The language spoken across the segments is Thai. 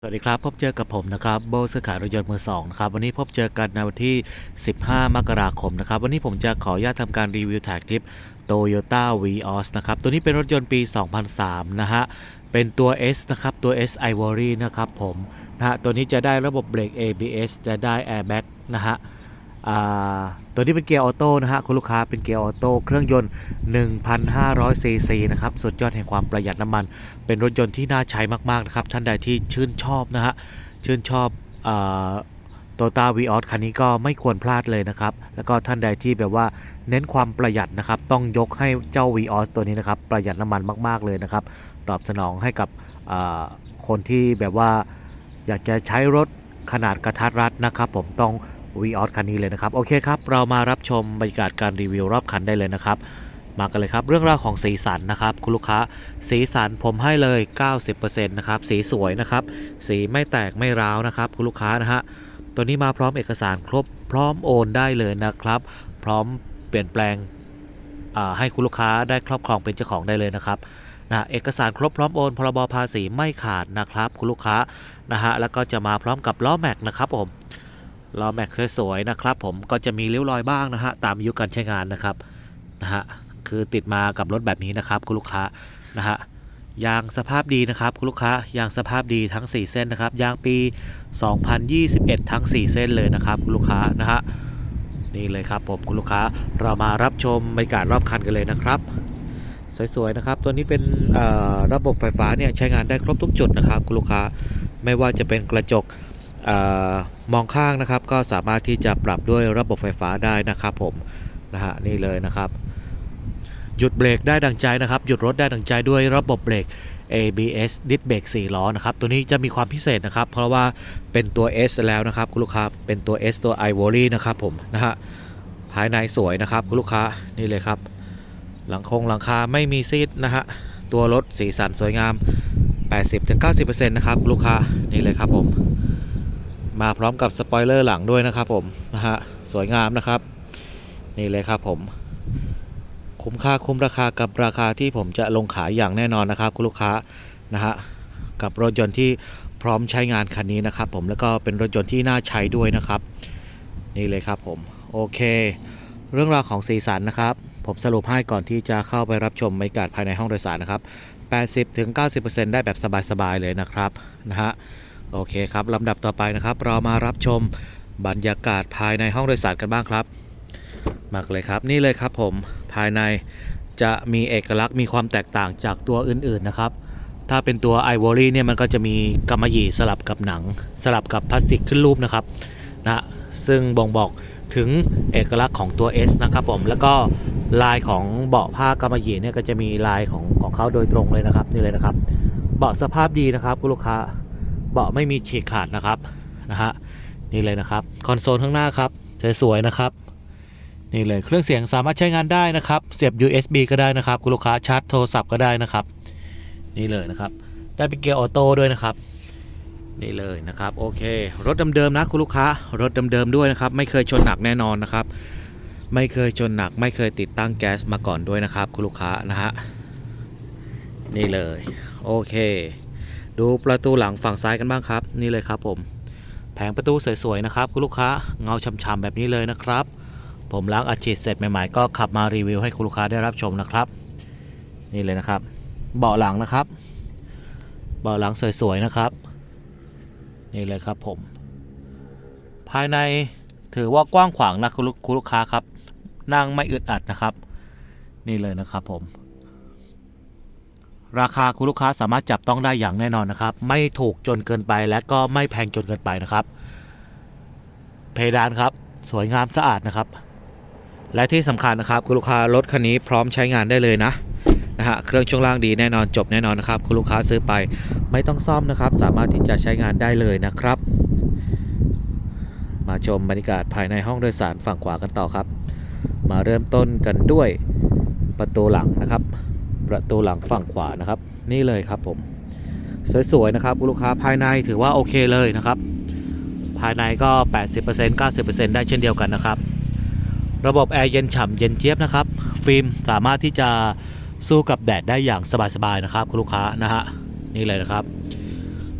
สวัสดีครับ พบเจอกับผมนะครับโบซื้อขายรถยนต์มือสองนะครับวันนี้พบเจอกันในวันที่ 15 มกราคมนะครับวันนี้ผมจะขออนุญาตทำการรีวิวถ่ายคลิป Toyota Vios นะครับตัวนี้เป็นรถยนต์ปี 2003 นะฮะเป็นตัว S นะครับตัว S Ivory นะครับผมนะฮะตัวนี้จะได้ระบบเบรก ABS จะได้ Airbag นะฮะ ตัวนี้เป็นเกียร์ออโต้นะฮะคุณลูกค้าเป็นเกียร์ออโต้เครื่องยนต์ 1,500 ซีซีนะครับสุดยอดแห่งความประหยัดน้ำมัน เป็นรถยนต์ที่น่าใช้มากๆนะครับท่านใดที่ชื่นชอบนะฮะชื่นชอบโตต้าวีออสคันนี้ก็ไม่ควรพลาดเลยนะครับ แล้วก็ท่านใดที่แบบว่าเน้นความประหยัดนะครับ ต้องยกให้เจ้า v ีออสตัวนี้นะครับ ประหยัดน้ำมันมาก ๆ เลยนะครับ ตอบสนองให้กับคนที่แบบว่าอยากจะใช้รถขนาดกระทัดรัดนะครับ ผมต้อง v ีออสคันนี้เลยนะครับ โอเคครับ เรามารับชมบรรยากาศการรีวิวรอบคันได้เลยนะครับ มากันเลยครับ เรื่องราวของสีสันนะครับ คุณลูกค้า สีสันผมให้เลย 90%นะครับ สีสวยนะครับ สีไม่แตกไม่ร้าวนะครับ คุณลูกค้านะฮะ ตัวนี้มาพร้อมเอกสารครบ พร้อมโอนได้เลยนะครับ พร้อมเปลี่ยนแปลงให้คุณลูกค้าได้ครอบครองเป็นเจ้าของได้เลยนะครับนะเอกสารครบพร้อมโอนพรบภาษีไม่ขาดนะครับ คุณลูกค้านะฮะแล้วก็จะมาพร้อมกับล้อแม็กนะครับผม ล้อแม็กสวยๆนะครับ ผมก็จะมีริ้วรอยบ้างนะฮะตามอายุการใช้งานนะครับนะฮะคือติดมากับรถแบบนี้นะครับ คุณลูกค้านะฮะยางสภาพดีนะครับ คุณลูกค้ายางสภาพดีทั้ง 4 เส้นนะครับยางปี 2021 ทั้ง 4 เส้นเลยนะครับ คุณลูกค้านะฮะนี่เลยครับผมคุณลูกค้าเรามารับชมบรรยากาศรอบคันกันเลยนะครับสวยๆนะครับ ตัวนี้เป็นระบบไฟฟ้าเนี่ยใช้งานได้ครบทุกจุดนะครับ คุณลูกค้าไม่ว่าจะเป็นกระจก มองข้างนะครับก็สามารถที่จะปรับด้วยระบบไฟฟ้าได้นะครับผมนะฮะนี่เลยนะครับหยุดเบรกได้ดังใจนะครับหยุดรถได้ดังใจด้วยระบบเบรก ABS ดิสเบรก4ล้อนะครับตัวนี้จะมีความพิเศษนะครับ เพราะว่าเป็นตัว S แล้วนะครับคุณลูกค้าเป็นตัว S ตัว Ivory นะครับผมนะฮะภายในสวยนะครับคุณลูกค้านี่เลยครับ หลังคงหลังคาไม่มีซีดนะฮะตัวรถสีสันสวยงาม 80-90%นะครับคุณลูกค้านี่เลยครับผม มาพร้อมกับสปอยเลอร์หลังด้วยนะครับผมนะฮะสวยงามนะครับ นี่เลยครับผม คุ้มค่าคุ้มราคากับราคาที่ผมจะลงขายอย่างแน่นอนนะครับ คุณลูกค้านะฮะกับรถยนต์ที่พร้อมใช้งานคันนี้นะครับผมแล้วก็เป็นรถยนต์ที่น่าใช้ด้วยนะครับ นี่เลยครับผมโอเค เรื่องราวของสีสันนะครับ ผมสรุปให้ก่อนที่จะเข้าไปรับชมบรรยากาศภายในห้องโดยสารนะครับ 80-90%ได้แบบสบายๆเลยนะครับนะฮะ โอเคครับลำดับต่อไปนะครับ เรามารับชมบรรยากาศภายในห้องโดยสารกันบ้างครับมากเลยครับนี่เลยครับผมภายในจะมีเอกลักษณ์มีความแตกต่างจากตัวอื่นๆนะครับ ถ้าเป็นตัว Ivory เนี่ยมันก็จะมีกำมะหยี่สลับกับหนัง สลับกับพลาสติกขึ้นรูปนะครับนะซึ่งบ่งบอกถึงเอกลักษณ์ของตัว S นะครับผมแล้วก็ลายของเบาะผ้ากำมะหยี่เนี่ยก็จะมีลายของของเขาโดยตรงเลยนะครับนี่เลยนะครับ เบาะสภาพดีนะครับคุณลูกค้า บาะไม่มีฉีกขาดนะครับนะฮะนี่เลยนะครับคอนโซลข้างหน้าครับสวยๆนะครับนี่เลยเครื่องเสียงสามารถใช้งานได้นะครับ เสียบ USB ก็ได้นะครับ คุณลูกค้าชาร์จโทรศัพท์ก็ได้นะครับ นี่เลยนะครับ ได้เป็นเกียร์ออโต้ด้วยนะครับ นี่เลยนะครับ โอเค รถเดิมๆนะคุณลูกค้ารถเดิมๆด้วยนะครับ ไม่เคยชนหนักแน่นอนนะครับ ไม่เคยชนหนัก ไม่เคยติดตั้งแก๊สมาก่อนด้วยนะครับ คุณลูกค้านะฮะนี่เลย โอเค ดูประตูหลังฝั่งซ้ายกันบ้างครับ นี่เลยครับผม แผงประตูสวยๆนะครับคุณลูกค้าเงาช่ำๆแบบนี้เลยนะครับ ผมล้างอาชีพเสร็จใหม่ๆก็ขับมารีวิวให้คุณลูกค้าได้รับชมนะครับ นี่เลยนะครับ เบาะหลังนะครับ เบาะหลังสวยๆนะครับ นี่เลยครับผม ภายในถือว่ากว้างขวางนะคุณลูกค้าครับนั่งไม่อึดอัดนะครับ นี่เลยนะครับผม ราคาคุณลูกค้าสามารถจับต้องได้อย่างแน่นอนนะครับ ไม่ถูกจนเกินไปและก็ไม่แพงจนเกินไปนะครับ เพดานครับ สวยงามสะอาดนะครับ และที่สำคัญนะครับ คุณลูกค้ารถคันนี้พร้อมใช้งานได้เลยนะนะฮะเครื่องช่วงล่างดีแน่นอนจบแน่นอนนะครับ คุณลูกค้าซื้อไป ไม่ต้องซ่อมนะครับ สามารถที่จะใช้งานได้เลยนะครับ มาชมบรรยากาศภายในห้องโดยสารฝั่งขวากันต่อครับ มาเริ่มต้นกันด้วยประตูหลังนะครับ ประตูหลังฝั่งขวานะครับ นี่เลยครับผม สวยๆนะครับคุณลูกค้าภายในถือว่าโอเคเลยนะครับ ภายในก็ 80% 90%ได้เช่นเดียวกันนะครับ ระบบแอร์เย็นฉ่ำเย็นเจี๊ยบนะครับ ฟิล์มสามารถที่จะสู้กับแดดได้อย่างสบายๆนะครับคุณลูกค้านะฮะนี่เลยนะครับ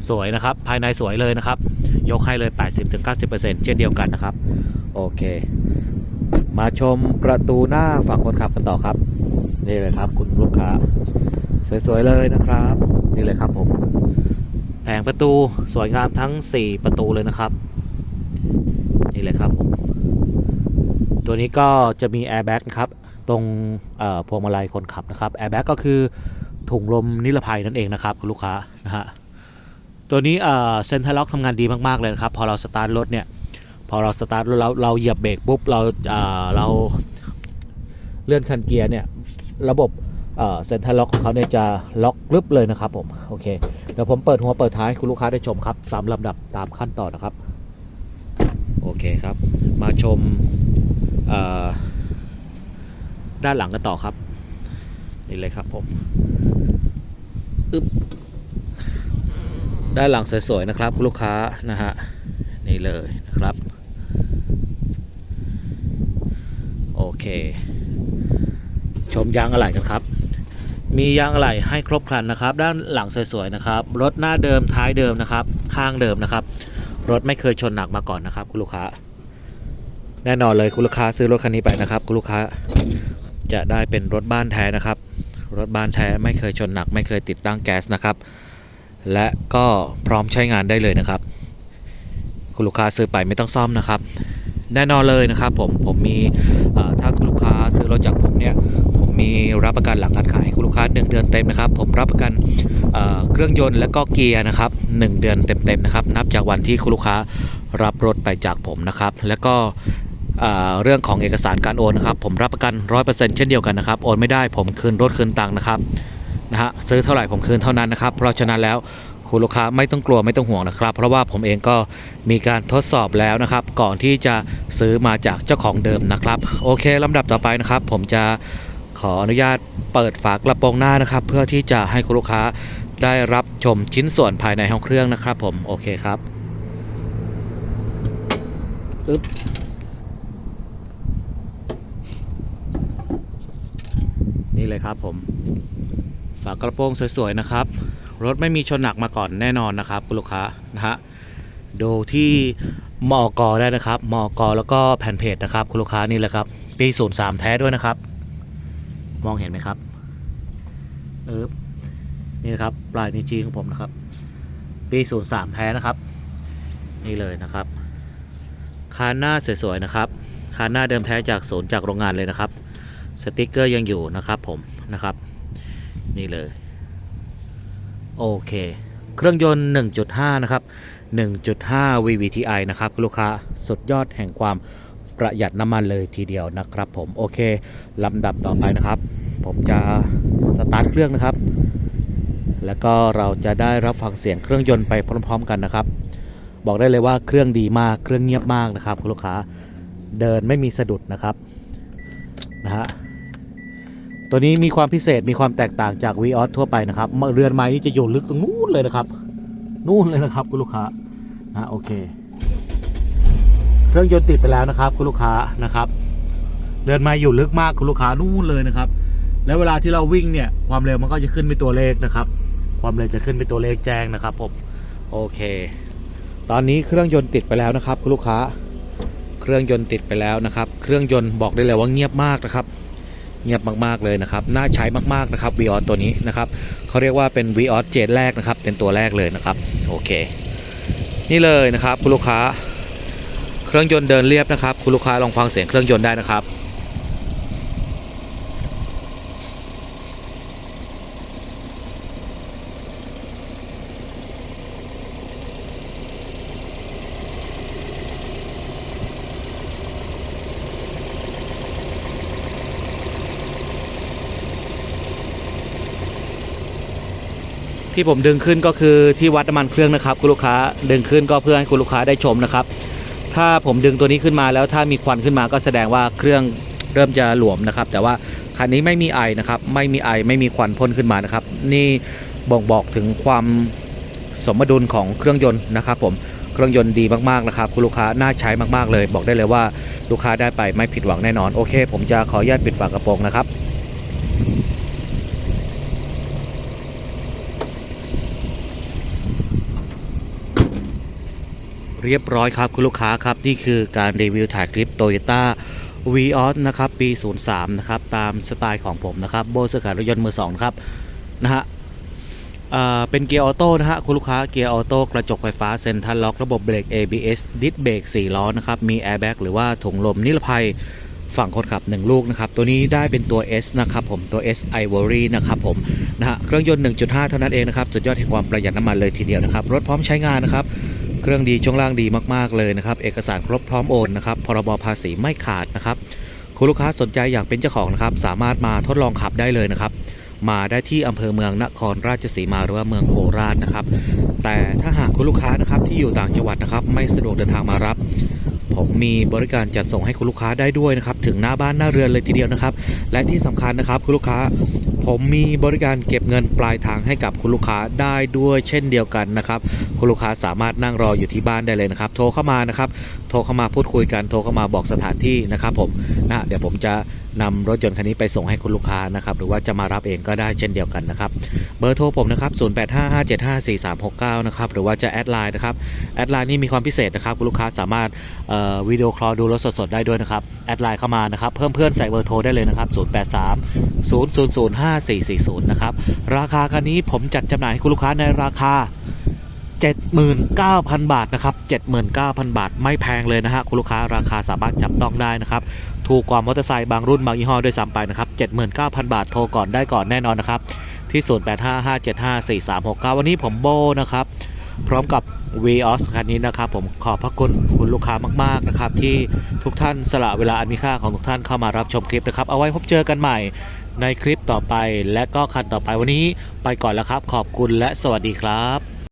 สวยนะครับภายในสวยเลยนะครับ ยกให้เลย 80-90%เช่นเดียวกันนะครับ โอเค มาชมประตูหน้าฝั่งคนขับกันต่อครับ นี่เลยครับคุณลูกค้า สวยๆเลยนะครับ นี่เลยครับผมแผงประตูสวยงามทั้ง 4 ประตูเลยนะครับ นี่เลยครับผมตัวนี้ก็จะมีแอร์แบ็กครับตรงพวงมาลัยคนขับนะครับแอร์แบ็กก็คือถุงลมนิรภัยนั่นเองนะครับคุณลูกค้านะฮะตัวนี้เอ่อเซนทรัลล็อกทำงานดีมากๆเลยนะครับ พอเราสตาร์ทรถเนี่ยพอเราสตาร์ทรถเราเราเหยียบเบรกปุ๊บเราเราเลื่อนคันเกียร์เนี่ย ระบบเซ็นทรัลล็อกของเขาเนี่ยจะล็อกลึบเลยนะครับผมโอเคเดี๋ยวผมเปิดหัวเปิดท้ายให้คุณลูกค้าได้ชมครับสามลำดับตามขั้นตอนนะครับ โอเคครับ มาชมด้านหลังกันต่อครับ นี่เลยครับผมอึ๊บด้านหลังสวยๆนะครับคุณลูกค้านะฮะนี่เลยนะครับ โอเค ชมยางอะไหล่กันครับ มียางอะไหล่ให้ครบครันนะครับ ด้านหลังสวยๆนะครับ รถหน้าเดิมท้ายเดิมนะครับ ข้างเดิมนะครับ รถไม่เคยชนหนักมาก่อนนะครับ คุณลูกค้า แน่นอนเลยคุณลูกค้าซื้อรถคันนี้ไปนะครับ คุณลูกค้าจะได้เป็นรถบ้านแท้นะครับ รถบ้านแท้ไม่เคยชนหนัก ไม่เคยติดตั้งแก๊สนะครับ และก็พร้อมใช้งานได้เลยนะครับ คุณลูกค้าซื้อไปไม่ต้องซ่อมนะครับ แน่นอนเลยนะครับผมผมมีถ้าคุณลูกค้าซื้อรถจากผมเนี่ย มีรับประกันหลังการขายคุณลูกค้า 1 เดือนเต็มนะครับ ผมรับประกันเเครื่องยนต์และก็เกียร์นะครับ 1 เดือนเต็มๆนะครับ นับจากวันที่คุณลูกค้ารับรถไปจากผมนะครับ แล้วก็เอ่อเรื่องของเอกสารการโอนนะครับ ผมรับประกัน 100%เช่นเดียวกันนะครับ โอนไม่ได้ผมคืนรถคืนตังค์นะครับนะฮะซื้อเท่าไหร่ผมคืนเท่านั้นนะครับ เพราะฉะนั้นแล้วคุณลูกค้าไม่ต้องกลัวไม่ต้องห่วงนะครับ เพราะว่าผมเองก็มีการทดสอบแล้วนะครับ ก่อนที่จะซื้อมาจากเจ้าของเดิมนะครับ โอเคลำดับต่อไปนะครับ ผมจะ ขออนุญาตเปิดฝากระโปรงหน้านะครับ เพื่อที่จะให้คุณลูกค้าได้รับชมชิ้นส่วนภายในห้องเครื่องนะครับ ผมโอเคครับอึ๊บนี่เลยครับผมฝากระโปรงสวยๆนะครับ รถไม่มีชนหนักมาก่อนแน่นอนนะครับ คุณลูกค้านะฮะดูที่มอกได้นะครับมอกแล้วก็แผ่นเพจนะครับ คุณลูกค้านี่แหละครับ ปี 03 แท้ด้วยนะครับ มองเห็นไหมครับ เออนี่นะครับ ปลายนิ้วชี้ของผมนะครับ ปี03แท้นะครับ นี่เลยนะครับ คานหน้าสวยๆนะครับ คานหน้าเดิมแท้จากศูนย์จากโรงงานเลยนะครับ สติกเกอร์ยังอยู่นะครับผมนะครับ นี่เลย โอเค เครื่องยนต์ 1.5 นะครับ 1.5 VVTi นะครับคุณลูกค้าสุดยอดแห่งความ ประหยัดน้ำมันเลยทีเดียวนะครับผมโอเคลำดับต่อไปนะครับ ผมจะสตาร์ทเครื่องนะครับ แล้วก็เราจะได้รับฟังเสียงเครื่องยนต์ไปพร้อม ๆ กันนะครับ บอกได้เลยว่าเครื่องดีมากเครื่องเงียบมากนะครับคุณลูกค้าเดินไม่มีสะดุดนะครับนะฮะตัวนี้มีความพิเศษมีความแตกต่างจาก v ีออทั่วไปนะครับเรือนไม้นี่จะอยู่ลึกตรงนู้นเลยนะครับ นู่นเลยนะครับคุณลูกค้านะโอเค เครื่องยนต์ติดไปแล้วนะครับ คุณลูกค้านะครับเรือนม้อยู่ลึกมากคุณลูกค้านู่นเลยนะครับ แล้วเวลาที่เราวิ่งเนี่ยความเร็วมันก็จะขึ้นเป็นตัวเลขนะครับ ความเร็วจะขึ้นเป็นตัวเลขแจ้งนะครับผมโอเค ตอนนี้เครื่องยนต์ติดไปแล้วนะครับ คุณลูกค้า เครื่องยนต์ติดไปแล้วนะครับ เครื่องยนต์บอกได้เลยว่าเงียบมากนะครับ เงียบมากๆเลยนะครับ น่าใช้มากๆนะครับ v ีออตัวนี้นะครับเขาเรียกว่าเป็น v ีออเจนแรกนะครับ เป็นตัวแรกเลยนะครับ โอเค นี่เลยนะครับคุณลูกค้า เครื่องยนต์เดินเรียบนะครับ คุณลูกค้าลองฟังเสียงเครื่องยนต์ได้นะครับที่ผมดึงขึ้นก็คือที่วัดน้ำมันเครื่องนะครับ คุณลูกค้าดึงขึ้นก็เพื่อให้คุณลูกค้าได้ชมนะครับ ถ้าผมดึงตัวนี้ขึ้นมาแล้วถ้ามีควันขึ้นมาก็แสดงว่าเครื่องเริ่มจะหลวมนะครับ แต่ว่าคันนี้ไม่มีไอนะครับไม่มีไอไม่มีควันพ่นขึ้นมานะครับ นี่บ่งบอกถึงความสมดุลของเครื่องยนต์นะครับ ผมเครื่องยนต์ดีมากๆนะครับคุณลูกค้าน่าใช้มากๆเลย บอกได้เลยว่าลูกค้าได้ไปไม่ผิดหวังแน่นอนโอเค ผมจะขออนุญาตปิดฝากระโปรงนะครับ เรียบร้อยครับคุณลูกค้าครับ นี่คือการรีวิวถ่ายคลิป Toyota v ีออสนะครับปี 03 นะครับ ตามสไตล์ของผมนะครับ โบสขายรถยนต์มือ2นะครับนะฮะเป็นเกียร์ออโต้นะฮะคุณลูกค้าเกียร์ออโต้กระจกไฟฟ้าเซ็นทรัลล็อกระบบเบรก ABS ดิสเบรก4ล้อนะครับมีแอร์แบ็กหรือว่าถุงลมนิรภัยฝั่งคนขับ 1 ลูกนะครับ ตัวนี้ได้เป็นตัว S นะครับผมตัว S Ivory นะครับผมนะฮะเครื่องยนต์ 1.5 เท่านั้นเองนะครับ สุดยอดแห่งความประหยัดน้ำมันเลยทีเดียวนะครับ รถพร้อมใช้งานนะครับ เครื่องดีช่วงล่างดีมาก ๆ เลยนะครับ เอกสารครบพร้อมโอนนะครับ พรบภาษีไม่ขาดนะครับ คุณลูกค้าสนใจอยากเป็นเจ้าของนะครับ สามารถมาทดลองขับได้เลยนะครับ มาได้ที่อำเภอเมืองนครราชสีมาหรือว่าเมืองโคราชนะครับ แต่ถ้าหากคุณลูกค้านะครับที่อยู่ต่างจังหวัดนะครับ ไม่สะดวกเดินทางมารับ ผมมีบริการจัดส่งให้คุณลูกค้าได้ด้วยนะครับ ถึงหน้าบ้านหน้าเรือนเลยทีเดียวนะครับ และที่สำคัญนะครับคุณลูกค้า ผมมีบริการเก็บเงินปลายทางให้กับคุณลูกค้าได้ด้วยเช่นเดียวกันนะครับ คุณลูกค้าสามารถนั่งรออยู่ที่บ้านได้เลยนะครับ โทรเข้ามานะครับ โทรเข้ามาพูดคุยกัน โทรเข้ามาบอกสถานที่นะครับ ผมนะเดี๋ยวผมจะนำรถยนต์คันนี้ไปส่งให้คุณลูกค้านะครับ หรือว่าจะมารับเองก็ได้เช่นเดียวกันนะครับ เบอร์โทรผมนะครับ 0855754369 นะครับ หรือว่าจะแอดไลน์นะครับ แอดไลน์นี่มีความพิเศษนะครับ คุณลูกค้าสามารถเวิดีโอคอลดูรถสดๆได้ด้วยนะครับ แอดไลน์เข้ามานะครับ เพิ่มเพื่อนใส่เบอร์โทรได้เลยนะครับ 083 000 5440 นะครับ ราคาคันนี้ผมจัดจำหน่ายให้คุณลูกค้าในราคา 79,000 บาทนะครับ 79,000 บาทไม่แพงเลยนะฮะคุณลูกค้าราคาสามารถจับต้องได้นะครับ ถูกกว่ามอเตอร์ไซค์บางรุ่นบางยี่ห้อด้วยซ้ำไปนะครับ 79,000 บาทโทรก่อนได้ก่อนแน่นอนนะครับที่ 0855754369 วันนี้ผมโบนะครับ พร้อมกับ v ีออสคันนี้นะครับผมขอบพระคุณคุณลูกค้ามากๆนะครับ ที่ทุกท่านสละเวลาอันมีค่าของทุกท่านเข้ามารับชมคลิปนะครับ เอาไว้พบเจอกันใหม่ในคลิปต่อไปและก็คันต่อไปวันนี้ไปก่อนแล้วครับ ขอบคุณและสวัสดีครับ